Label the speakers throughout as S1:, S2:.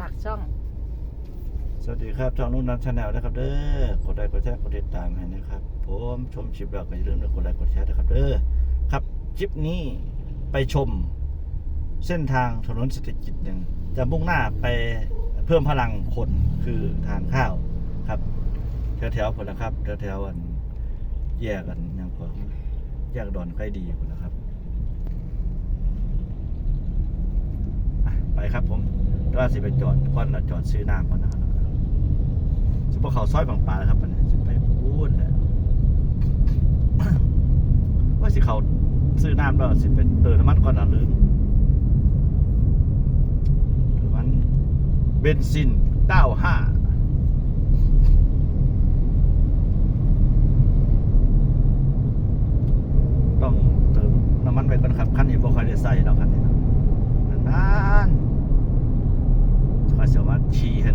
S1: ฝากช่อง
S2: สวัสดีครับช่องนุ่นนัทชาแนลนะครับเด้อกดไลค์กดแชร์กดติดตามให้นะครับผมชมคลิปแล้วก็อย่าลืมกดไลค์กดแชร์นะครับเด้อครับคลิปนี้ไปชม เส้นทางถนนเศรษฐกิจหนึ่งจะมุ่งหน้าไปเพิ่มพลังคนคือทานข้าวครับแถวๆคนนะครับแถวๆอันแยกกันยังพอแยกดอนใกล้ดีคนนะครับไปครับผม ว่าสิไปจอดก่อนละจอดซื้อน้ำก่อนนะครับสิพวกเขาซอยบางปลาแล้วครับมันสิไปพูดเลยว่าสิเขาซื้อน้ำแล้วสิเป็นเติมน้ำมันก่อนนะลืมมันเบนซิน95ต้องเติมน้ำมันไปก่อนครับคันนี้บ่ค่อยได้ใส่ดอกคันนี้นะนานๆ 小าส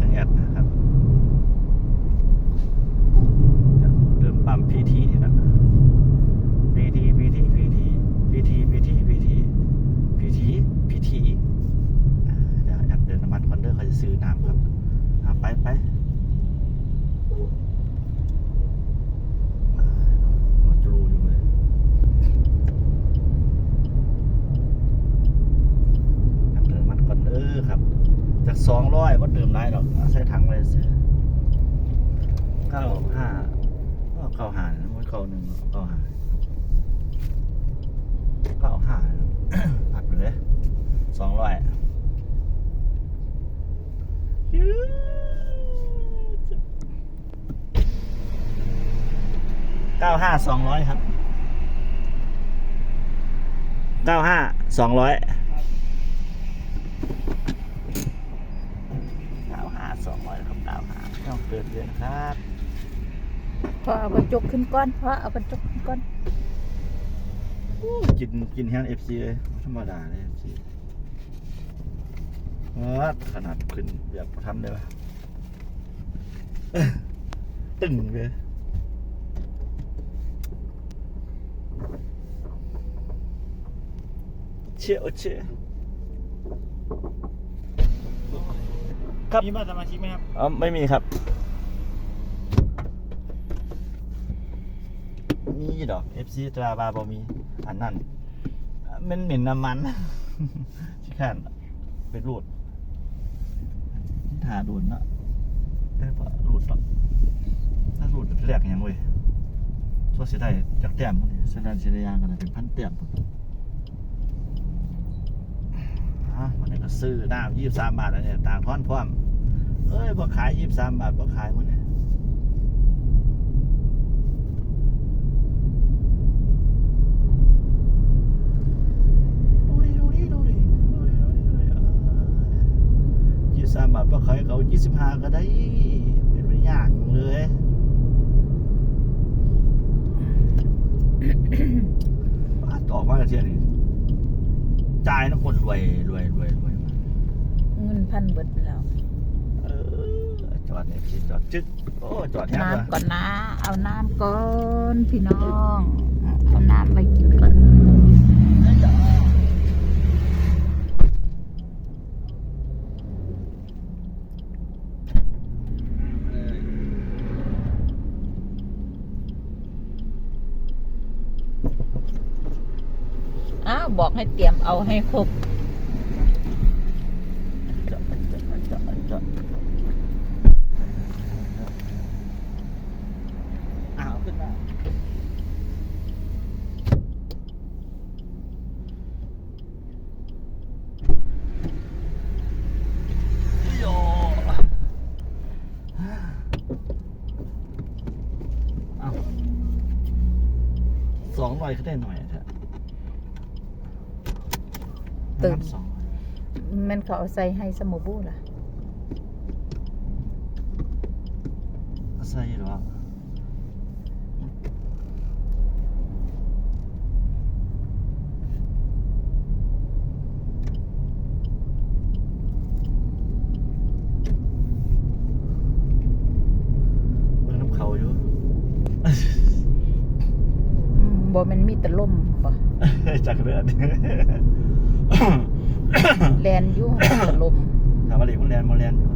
S2: เก้าหานะมันเก้าหนึ่งเก้าหาก็เอาหาอัดไปเลยสองร้อยเก้าห้าสองร้อยครับเก้าห้าสองร้อยเก้าห้าสองร้อยครับเก้าห้าต้องเกิดเดือนครับ
S1: พอเอากระจกขึ้นก้อนพอเอากระจกขึ้นก้อน
S2: กินกินแฮนเอฟซีเลยไม่ธรรมดาเลยเอฟซีวัดขนาดขึ้นแบบทำได้ปะตึงเลยเชี่ยวเชี่ยครับ
S3: มีบัตรสมาชิกไหมครับ
S2: อ๋อไม่มีครับ มีดอก FC ตราบาบมี อันนั้นมันเหม็นน้ำมันชิคานเป็นรูดถ่าดูดเนอะได้ปะรูดหรอกถ้ารูดแรกยังเว้ยส่วนเสียได้จากแต้มพวกนี้เสียดายเสียดายางกันเป็นพันแต้มเนอะวันนี้ก็ซื้อน้ำยี่สามบาทแล้วเนี่ยต่างทอนพร้อมเอ้ยบ่ขายยี่สามบาทบ่ขายหมันเนี่ยดูดิดูดิดูดิดูดิดูดิดูดิยี่สามบาทบ่ขายเขายี่สิบห้า ก็ได้ เป็นไม่ยากเลยป้าต่อมาเทียนี่จ่ายนะคนรวยรวยรวยรวย
S1: เงินพันเบิดแล้ว
S2: เออจอดเนี่ยจอดจึ๊กโอ้จอดแทบเลย
S1: น้ำก่อนนะ เอาน้ำก่อนพี่น้อง เอาน้ำไปกินก่อน อ้าวบอกให้เตรียมเอาให้ครบ
S2: สองร้อยก็ได้หน่อย
S1: ตึก มันเขาอใส่ให้สมบูรณ์ล่ะ
S2: ใส่หรอบ่
S1: มันมีแต่ล่มป่ะ
S2: จากเลือด
S1: แลนอยู่แต่ลม
S2: ทามมาเด็กมันแลนมาแลนอยู่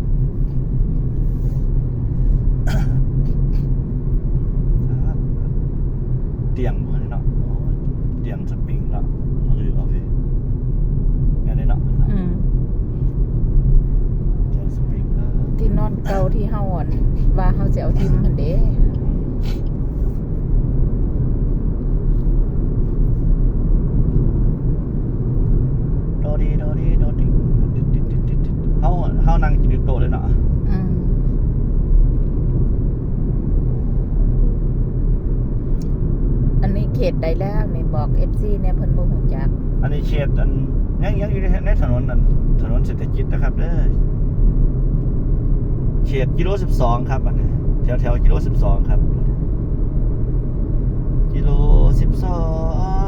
S2: เตียงเพื่อนเนาะโอ้ยเตียงสปริงเนาะหรือเอาพี่แม่นเลยเนาะ
S1: อืม
S2: เตียงสปริงเออ
S1: ที่นอนเก่าที่เฮาอ่อนว่าเฮาสิเอาทิมหั่นเด้
S2: โดดีโดดีโดดีดิดดิดดิดดิดดิดเฮาเฮานั่งกินอยู่โตะเลยเนาะ
S1: อืมอันนี้เขตใดแล้วนี่บอก FC เนี่ยเพิ่นบ่ฮู้จัก
S2: อันนี้เขตอันยังยังอยู่ในในถนนอันถนนเศรษฐกิจนะครับเด้อเขตกิโลสิบสองครับอันนี้แถวแถวกิโลสิบสองครับ กิโลสิบสอ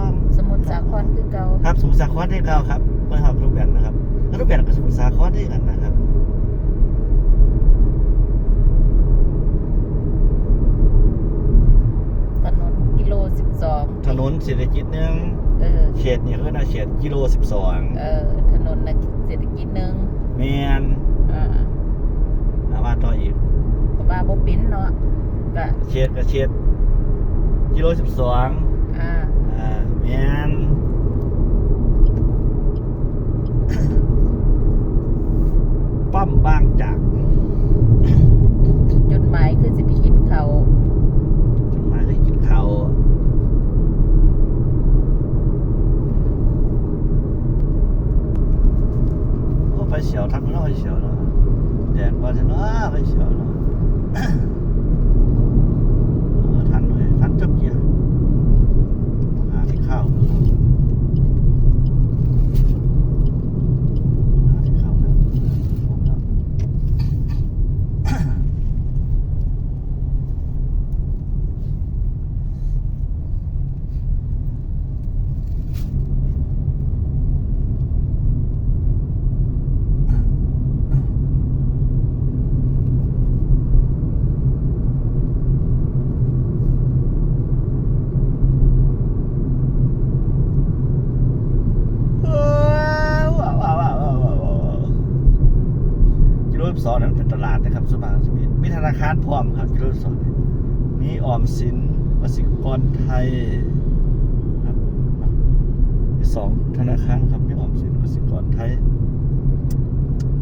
S2: ง
S1: ส มุทรสาครคือเก่า
S2: ครับสมุทรสาครที่เก้าครับเมื่อครับรูปแบบนะครับแล้วรูปแบบกับสมุทรสาครที่กันนะครับ
S1: ถนนกิโล12
S2: ถนนเศรษฐกิจหนึ่ง
S1: เออ
S2: เขตเนี่ยคือนาเขตกิโลสิบสอง
S1: เออถนนน่ะเศรษฐกิจหนึง
S2: แมน
S1: อ่า
S2: อาว่าต่ออีก
S1: ก็ว่าบ่เป็นเนาะก็
S2: เขตกับเขตกิโลสิบสอง
S1: อ่า
S2: อ่า แมนปั้มบางจาก
S1: จุดหมายคือสิไปกินเขาว
S2: จุดหมายคือกินข้าวโอ้ไปเสียวทันมันแล้วไปเสียวแล้วแดงกว่าฉันว่าไปเสียวแล้วเออทันเลยทันจบเกียร์หาที่เข้าวหาที่เข้าวแล้วผมแล้ว ว้าวว้าวว้าวว้าวว้าวว้าวกิโลสิบสองนั้นเป็นตลาดนะครั บสวนมากจะมีมีธนาคารพร้อมครับกิโลสิบสองมีออมสินกสิกรไทยครับมีสองธนาคารครับมีออมสินกสิกรไทย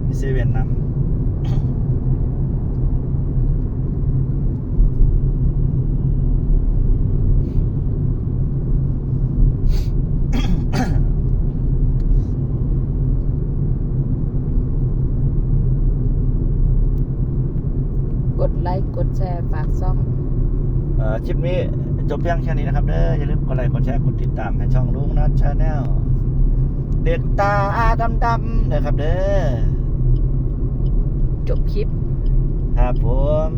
S2: มีเซเว่นนำ
S1: กดไลค์กดแชร์ฝากซ่อง
S2: เอ่อคลิปนี้จบเพียงแค่นี้นะครับเด้ออย่าลืมกดไลค์กดแชร์กดติดตามให้ช่องลุงนัทชาแนลเด็ดตาดำดำๆนะครับเด้อ
S1: จบคลิป
S2: ครับผม